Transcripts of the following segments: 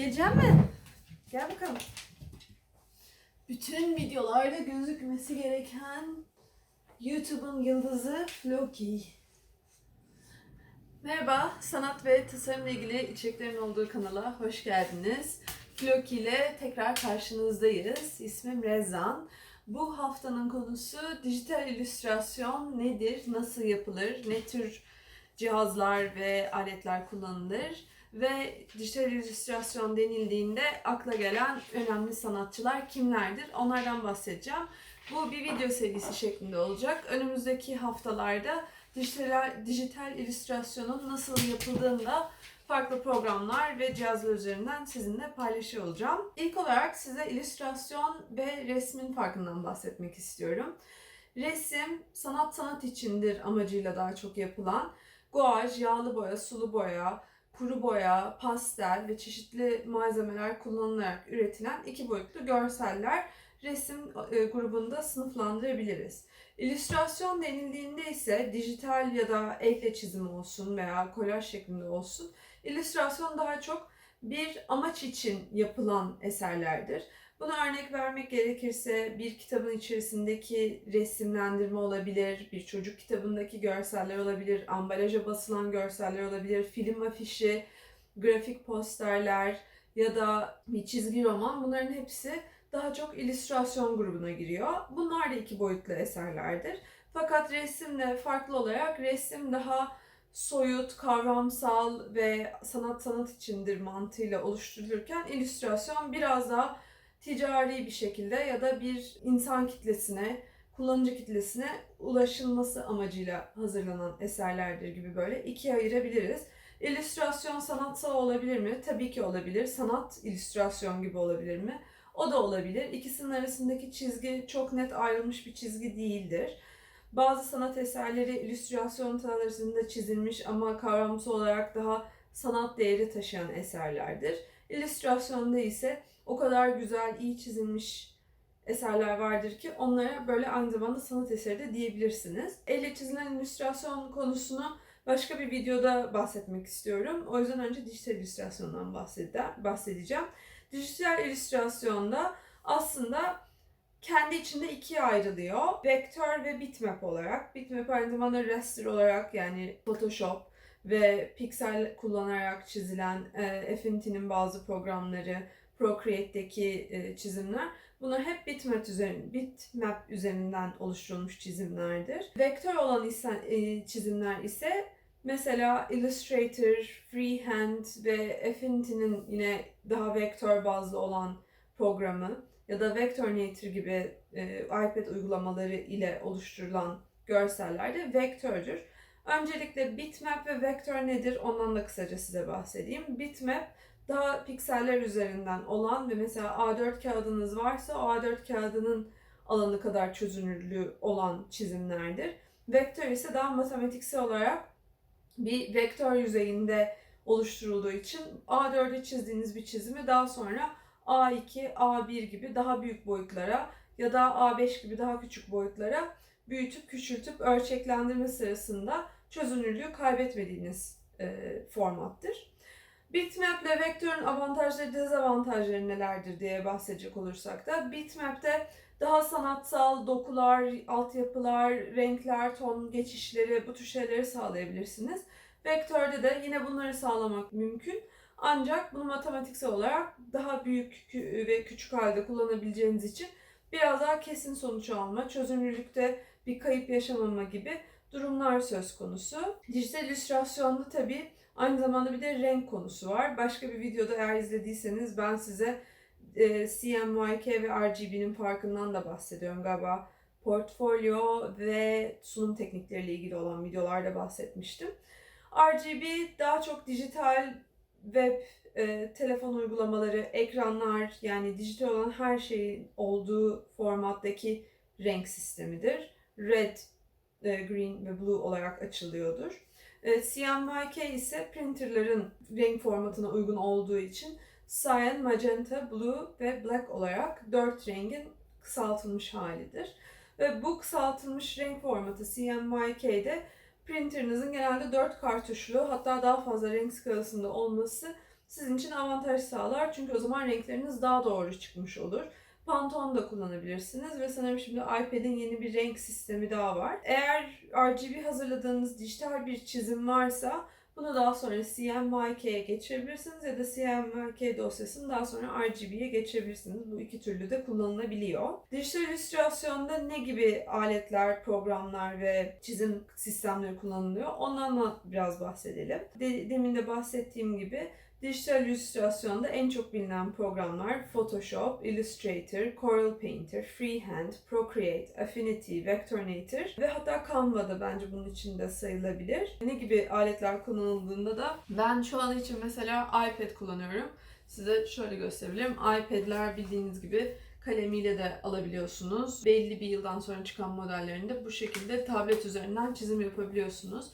Geleceğim mi? Gel bakalım. Bütün videolarda gözükmesi gereken YouTube'un yıldızı Floki. Merhaba, sanat ve tasarımla ilgili içeriklerin olduğu kanala hoş geldiniz. Floki ile tekrar karşınızdayız. İsmim Rezan. Bu haftanın konusu dijital illüstrasyon nedir, nasıl yapılır, ne tür cihazlar ve aletler kullanılır ve dijital illüstrasyon denildiğinde akla gelen önemli sanatçılar kimlerdir? Onlardan bahsedeceğim. Bu bir video serisi şeklinde olacak. Önümüzdeki haftalarda dijital, dijital illüstrasyonun nasıl yapıldığını da farklı programlar ve cihazlar üzerinden sizinle paylaşıyor olacağım. İlk olarak size illüstrasyon ve resmin farkından bahsetmek istiyorum. Resim sanat sanat içindir amacıyla daha çok yapılan guaj, yağlı boya, sulu boya, kuru boya, pastel ve çeşitli malzemeler kullanılarak üretilen iki boyutlu görseller resim e, grubunda sınıflandırabiliriz. İllüstrasyon denildiğinde ise dijital ya da elle çizim olsun veya kolaj şeklinde olsun illüstrasyon daha çok bir amaç için yapılan eserlerdir. Buna örnek vermek gerekirse bir kitabın içerisindeki resimlendirme olabilir, bir çocuk kitabındaki görseller olabilir, ambalaja basılan görseller olabilir, film afişi, grafik posterler ya da bir çizgi roman bunların hepsi daha çok illüstrasyon grubuna giriyor. Bunlar da iki boyutlu eserlerdir. Fakat resimle farklı olarak resim daha soyut, kavramsal ve sanat sanat içindir mantığıyla oluşturulurken illüstrasyon biraz daha ticari bir şekilde ya da bir insan kitlesine, kullanıcı kitlesine ulaşılması amacıyla hazırlanan eserlerdir gibi böyle ikiye ayırabiliriz. İllüstrasyon sanatsal olabilir mi? Tabii ki olabilir. Sanat illüstrasyon gibi olabilir mi? O da olabilir. İkisinin arasındaki çizgi çok net ayrılmış bir çizgi değildir. Bazı sanat eserleri illüstrasyon tarzında çizilmiş ama kavramsal olarak daha sanat değeri taşıyan eserlerdir. İllüstrasyonda ise o kadar güzel, iyi çizilmiş eserler vardır ki onlara böyle aynı zamanda sanat eseri de diyebilirsiniz. Elle çizilen illüstrasyon konusunu başka bir videoda bahsetmek istiyorum. O yüzden önce dijital illüstrasyondan bahsedeceğim. Dijital illüstrasyonda aslında kendi içinde ikiye ayrılıyor. Vektör ve bitmap olarak. Bitmap aynı zamanda raster olarak yani Photoshop ve piksel kullanarak çizilen e, Affinity'nin bazı programları, Procreate'deki e, çizimler. Bunlar hep bitmap, üzerinden, bitmap üzerinden oluşturulmuş çizimlerdir. Vektör olan ise, e, çizimler ise mesela Illustrator, Freehand ve Affinity'nin yine daha vektör bazlı olan programı ya da Vectornator gibi e, iPad uygulamaları ile oluşturulan görseller de vektördür. Öncelikle bitmap ve vektör nedir ondan da kısaca size bahsedeyim. Bitmap daha pikseller üzerinden olan ve mesela A4 kağıdınız varsa o A4 kağıdının alanı kadar çözünürlüğü olan çizimlerdir. Vektör ise daha matematiksel olarak bir vektör yüzeyinde oluşturulduğu için A4'e çizdiğiniz bir çizimi daha sonra A2, A1 gibi daha büyük boyutlara ya da A5 gibi daha küçük boyutlara büyütüp küçültüp ölçeklendirme sırasında çözünürlüğü kaybetmediğiniz e, formattır. Bitmap ile vektörün avantajları dezavantajları nelerdir diye bahsedecek olursak da Bitmap'te daha sanatsal dokular, altyapılar, renkler, ton geçişleri bu tür şeyleri sağlayabilirsiniz. Vektörde de yine bunları sağlamak mümkün. Ancak bunu matematiksel olarak daha büyük ve küçük halde kullanabileceğiniz için biraz daha kesin sonuç alma, çözünürlükte bir kayıp yaşamama gibi durumlar söz konusu. Dijital illüstrasyonda tabii aynı zamanda bir de renk konusu var. Başka bir videoda eğer izlediyseniz ben size e, CMYK ve RGB'nin farkından da bahsediyorum galiba. Portfolyo ve sunum teknikleriyle ilgili olan videolarda bahsetmiştim. RGB daha çok dijital web, e, telefon uygulamaları, ekranlar yani dijital olan her şeyin olduğu formattaki renk sistemidir. Red, e, green ve blue olarak açılıyordur. E, CMYK ise printerların renk formatına uygun olduğu için cyan, magenta, blue ve black olarak dört rengin kısaltılmış halidir. Ve bu kısaltılmış renk formatı CMYK'de printerinizin genelde 4 kartuşlu hatta daha fazla renk skalasında olması sizin için avantaj sağlar. Çünkü o zaman renkleriniz daha doğru çıkmış olur. Pantone da kullanabilirsiniz ve sanırım şimdi iPad'in yeni bir renk sistemi daha var. Eğer RGB hazırladığınız dijital bir çizim varsa bunu daha sonra CMYK'ye geçirebilirsiniz ya da CMYK dosyasını daha sonra RGB'ye geçirebilirsiniz. Bu iki türlü de kullanılabiliyor. Dijital illüstrasyonda ne gibi aletler, programlar ve çizim sistemleri kullanılıyor? Ondan da biraz bahsedelim. De- demin de bahsettiğim gibi Dijital illüstrasyonda en çok bilinen programlar Photoshop, Illustrator, Corel Painter, Freehand, Procreate, Affinity, Vectornator ve hatta Canva da bence bunun içinde sayılabilir. Ne gibi aletler kullanıldığında da ben şu an için mesela iPad kullanıyorum. Size şöyle gösterebilirim. iPad'ler bildiğiniz gibi kalemiyle de alabiliyorsunuz. Belli bir yıldan sonra çıkan modellerinde bu şekilde tablet üzerinden çizim yapabiliyorsunuz.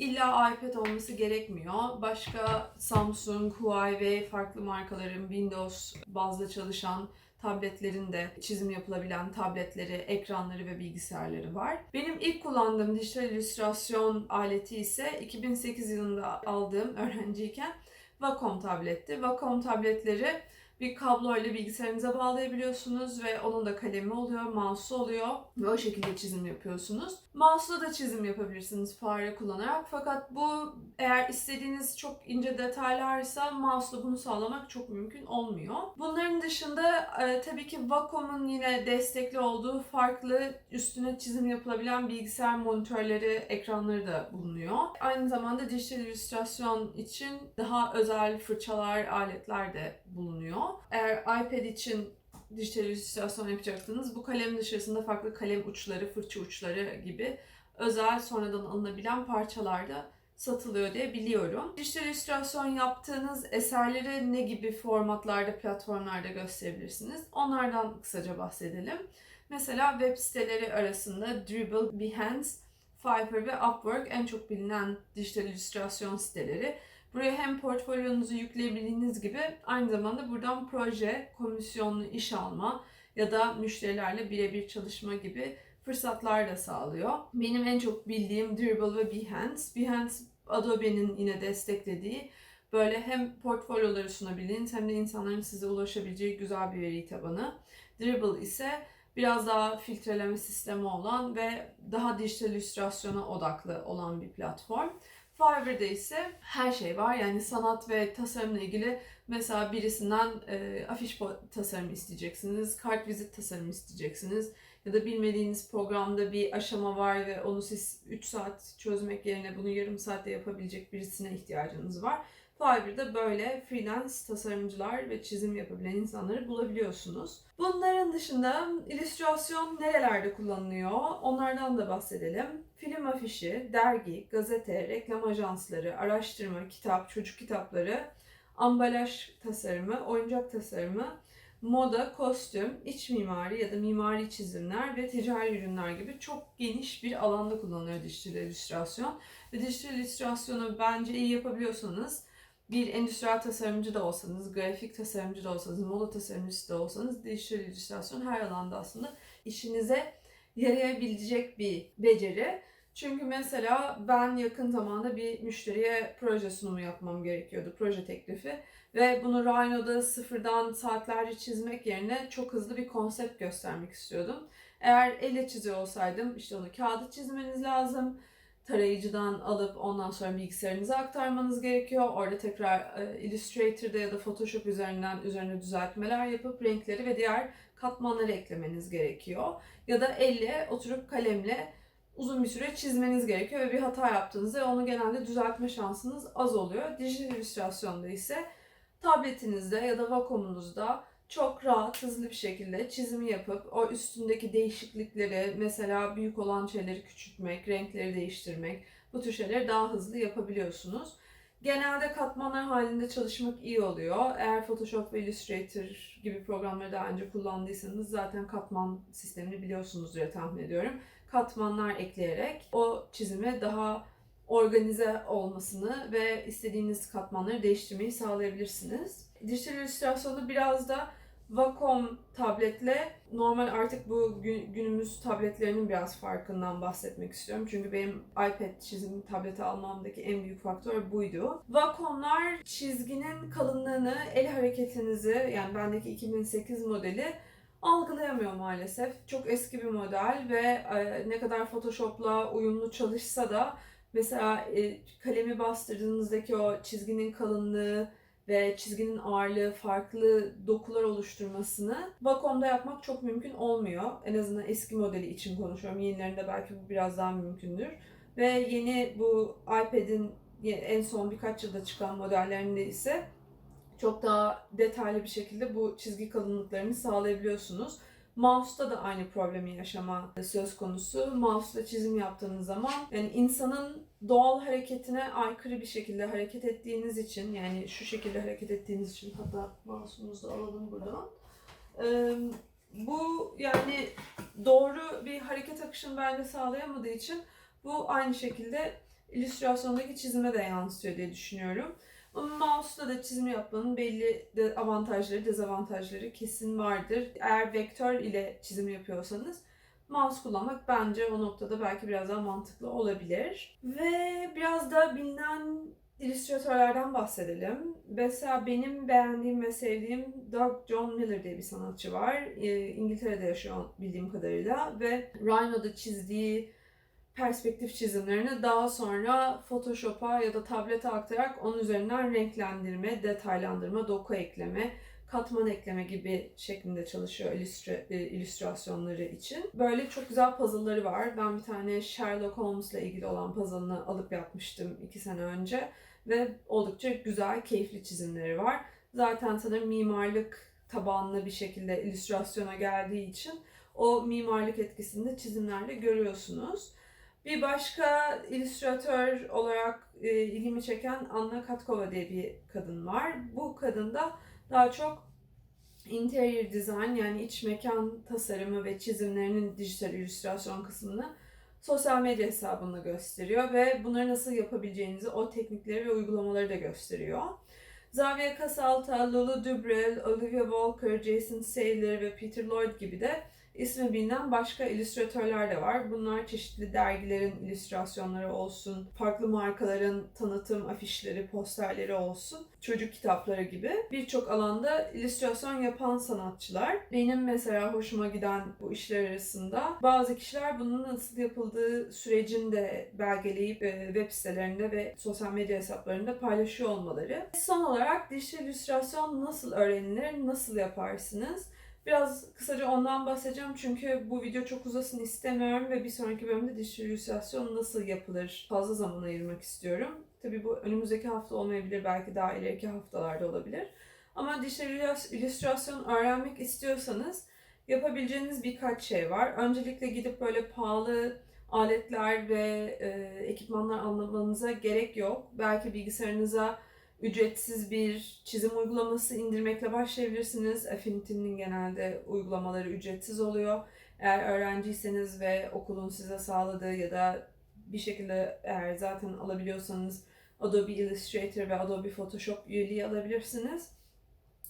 İlla iPad olması gerekmiyor. Başka Samsung, Huawei farklı markaların Windows bazlı çalışan tabletlerin de çizim yapılabilen tabletleri, ekranları ve bilgisayarları var. Benim ilk kullandığım dijital illüstrasyon aleti ise 2008 yılında aldığım öğrenciyken Wacom tabletti. Wacom tabletleri bir kablo ile bilgisayarınıza bağlayabiliyorsunuz ve onun da kalemi oluyor, mouse'u oluyor ve o şekilde çizim yapıyorsunuz. Mouse'la da çizim yapabilirsiniz fare kullanarak fakat bu eğer istediğiniz çok ince detaylarsa mouse'la bunu sağlamak çok mümkün olmuyor. Bunların dışında e, tabii ki Wacom'un yine destekli olduğu farklı üstüne çizim yapılabilen bilgisayar monitörleri, ekranları da bulunuyor. Aynı zamanda dijital illüstrasyon için daha özel fırçalar, aletler de bulunuyor. Eğer iPad için dijital illüstrasyon yapacaktınız bu kalem dışarısında farklı kalem uçları, fırça uçları gibi özel sonradan alınabilen parçalar da satılıyor diye biliyorum. Dijital illüstrasyon yaptığınız eserleri ne gibi formatlarda, platformlarda gösterebilirsiniz? Onlardan kısaca bahsedelim. Mesela web siteleri arasında Dribbble, Behance, Fiverr ve Upwork en çok bilinen dijital illüstrasyon siteleri. Buraya hem portfolyonuzu yükleyebildiğiniz gibi aynı zamanda buradan proje, komisyonlu iş alma ya da müşterilerle birebir çalışma gibi fırsatlar da sağlıyor. Benim en çok bildiğim Dribbble ve Behance. Behance Adobe'nin yine desteklediği böyle hem portfolyoları sunabildiğiniz hem de insanların size ulaşabileceği güzel bir veri tabanı. Dribbble ise biraz daha filtreleme sistemi olan ve daha dijital illüstrasyona odaklı olan bir platform. Fiverr'da ise her şey var. Yani sanat ve tasarımla ilgili mesela birisinden e, afiş tasarımı isteyeceksiniz, kart vizit tasarımı isteyeceksiniz ya da bilmediğiniz programda bir aşama var ve onu siz 3 saat çözmek yerine bunu yarım saatte yapabilecek birisine ihtiyacınız var. Fiverr'da böyle freelance tasarımcılar ve çizim yapabilen insanları bulabiliyorsunuz. Bunların dışında illüstrasyon nerelerde kullanılıyor? Onlardan da bahsedelim. Film afişi, dergi, gazete, reklam ajansları, araştırma, kitap, çocuk kitapları, ambalaj tasarımı, oyuncak tasarımı, moda, kostüm, iç mimari ya da mimari çizimler ve ticari ürünler gibi çok geniş bir alanda kullanılıyor dijital illüstrasyon. Ve dijital illüstrasyonu bence iyi yapabiliyorsanız bir endüstriyel tasarımcı da olsanız, grafik tasarımcı da olsanız, moda tasarımcısı da olsanız dijital illüstrasyon her alanda aslında işinize yarayabilecek bir beceri. Çünkü mesela ben yakın zamanda bir müşteriye proje sunumu yapmam gerekiyordu, proje teklifi. Ve bunu Rhino'da sıfırdan saatlerce çizmek yerine çok hızlı bir konsept göstermek istiyordum. Eğer elle çiziyor olsaydım işte onu kağıda çizmeniz lazım. Tarayıcıdan alıp ondan sonra bilgisayarınıza aktarmanız gerekiyor. Orada tekrar e, Illustrator'da ya da Photoshop üzerinden üzerine düzeltmeler yapıp renkleri ve diğer katmanları eklemeniz gerekiyor. Ya da elle oturup kalemle uzun bir süre çizmeniz gerekiyor ve bir hata yaptığınızda onu genelde düzeltme şansınız az oluyor. Dijital illüstrasyonda ise tabletinizde ya da Wacom'unuzda çok rahat, hızlı bir şekilde çizimi yapıp o üstündeki değişiklikleri, mesela büyük olan şeyleri küçültmek, renkleri değiştirmek, bu tür şeyleri daha hızlı yapabiliyorsunuz. Genelde katmanlar halinde çalışmak iyi oluyor. Eğer Photoshop ve Illustrator gibi programları daha önce kullandıysanız zaten katman sistemini biliyorsunuz diye tahmin ediyorum. Katmanlar ekleyerek o çizimi daha organize olmasını ve istediğiniz katmanları değiştirmeyi sağlayabilirsiniz. Dijital illüstrasyonda biraz da Wacom tabletle normal artık bu gü- günümüz tabletlerinin biraz farkından bahsetmek istiyorum. Çünkü benim iPad çizim tableti almamdaki en büyük faktör buydu. Wacom'lar çizginin kalınlığını, el hareketinizi yani bendeki 2008 modeli algılayamıyor maalesef. Çok eski bir model ve e, ne kadar Photoshop'la uyumlu çalışsa da mesela e, kalemi bastırdığınızdaki o çizginin kalınlığı ve çizginin ağırlığı farklı dokular oluşturmasını Wacom'da yapmak çok mümkün olmuyor. En azından eski modeli için konuşuyorum. Yenilerinde belki bu biraz daha mümkündür. Ve yeni bu iPad'in en son birkaç yılda çıkan modellerinde ise çok daha detaylı bir şekilde bu çizgi kalınlıklarını sağlayabiliyorsunuz. Mouse'da da aynı problemi yaşama söz konusu. Mouse'da çizim yaptığınız zaman yani insanın doğal hareketine aykırı bir şekilde hareket ettiğiniz için yani şu şekilde hareket ettiğiniz için hatta mouse'umuzu alalım buradan. Bu yani doğru bir hareket akışını bence sağlayamadığı için bu aynı şekilde illüstrasyondaki çizime de yansıyor diye düşünüyorum. Ama mouse'la da çizim yapmanın belli de avantajları, dezavantajları kesin vardır. Eğer vektör ile çizim yapıyorsanız mouse kullanmak bence o noktada belki biraz daha mantıklı olabilir. Ve biraz da bilinen illüstratörlerden bahsedelim. Mesela benim beğendiğim ve sevdiğim Doug John Miller diye bir sanatçı var. Ee, İngiltere'de yaşıyor bildiğim kadarıyla ve Rhino'da çizdiği perspektif çizimlerini daha sonra Photoshop'a ya da tablete aktararak onun üzerinden renklendirme, detaylandırma, doku ekleme, katman ekleme gibi şeklinde çalışıyor e, illüstrasyonları için. Böyle çok güzel puzzle'ları var. Ben bir tane Sherlock Holmes'la ilgili olan puzzle'ını alıp yapmıştım iki sene önce ve oldukça güzel, keyifli çizimleri var. Zaten sanırım mimarlık tabanlı bir şekilde illüstrasyona geldiği için o mimarlık etkisini de çizimlerde görüyorsunuz. Bir başka illüstratör olarak e, ilgimi çeken Anna Katkova diye bir kadın var. Bu kadın da daha çok interior design yani iç mekan tasarımı ve çizimlerinin dijital illüstrasyon kısmını sosyal medya hesabında gösteriyor ve bunları nasıl yapabileceğinizi, o teknikleri ve uygulamaları da gösteriyor. Xavier Casalta, Lulu Dubrel, Olivia Walker, Jason Saylor ve Peter Lloyd gibi de ismi bilinen başka illüstratörler de var. Bunlar çeşitli dergilerin illüstrasyonları olsun, farklı markaların tanıtım afişleri, posterleri olsun, çocuk kitapları gibi birçok alanda illüstrasyon yapan sanatçılar. Benim mesela hoşuma giden bu işler arasında bazı kişiler bunun nasıl yapıldığı sürecini de belgeleyip e, web sitelerinde ve sosyal medya hesaplarında paylaşıyor olmaları. Son olarak dijital illüstrasyon nasıl öğrenilir, nasıl yaparsınız? Biraz kısaca ondan bahsedeceğim çünkü bu video çok uzasın istemiyorum ve bir sonraki bölümde illüstrasyon nasıl yapılır fazla zaman ayırmak istiyorum. Tabii bu önümüzdeki hafta olmayabilir, belki daha ileriki haftalarda olabilir. Ama illüstrasyon öğrenmek istiyorsanız yapabileceğiniz birkaç şey var. Öncelikle gidip böyle pahalı aletler ve e, ekipmanlar almanıza gerek yok. Belki bilgisayarınıza ücretsiz bir çizim uygulaması indirmekle başlayabilirsiniz. Affinity'nin genelde uygulamaları ücretsiz oluyor. Eğer öğrenciyseniz ve okulun size sağladığı ya da bir şekilde eğer zaten alabiliyorsanız Adobe Illustrator ve Adobe Photoshop üyeliği alabilirsiniz.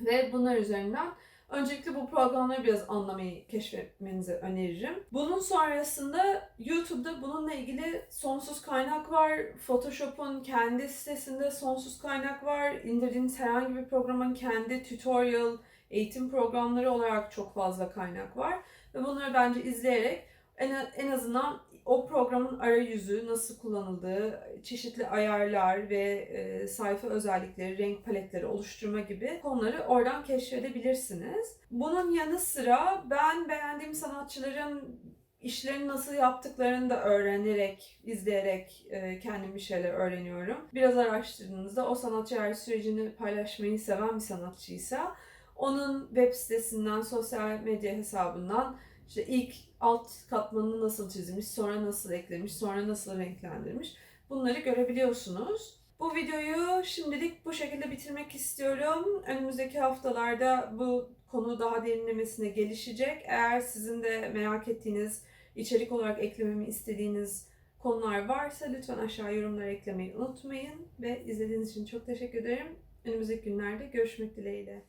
Ve bunlar üzerinden Öncelikle bu programları biraz anlamayı, keşfetmenizi öneririm. Bunun sonrasında YouTube'da bununla ilgili sonsuz kaynak var. Photoshop'un kendi sitesinde sonsuz kaynak var. İndirdiğiniz herhangi bir programın kendi tutorial, eğitim programları olarak çok fazla kaynak var. Ve bunları bence izleyerek en, en azından o programın arayüzü nasıl kullanıldığı, çeşitli ayarlar ve e, sayfa özellikleri, renk paletleri oluşturma gibi konuları oradan keşfedebilirsiniz. Bunun yanı sıra ben beğendiğim sanatçıların işlerini nasıl yaptıklarını da öğrenerek, izleyerek e, kendim bir şeyler öğreniyorum. Biraz araştırdığınızda o sanatçı eğer sürecini paylaşmayı seven bir sanatçıysa onun web sitesinden, sosyal medya hesabından işte ilk alt katmanını nasıl çizmiş, sonra nasıl eklemiş, sonra nasıl renklendirmiş bunları görebiliyorsunuz. Bu videoyu şimdilik bu şekilde bitirmek istiyorum. Önümüzdeki haftalarda bu konu daha derinlemesine gelişecek. Eğer sizin de merak ettiğiniz, içerik olarak eklememi istediğiniz konular varsa lütfen aşağı yorumlara eklemeyi unutmayın. Ve izlediğiniz için çok teşekkür ederim. Önümüzdeki günlerde görüşmek dileğiyle.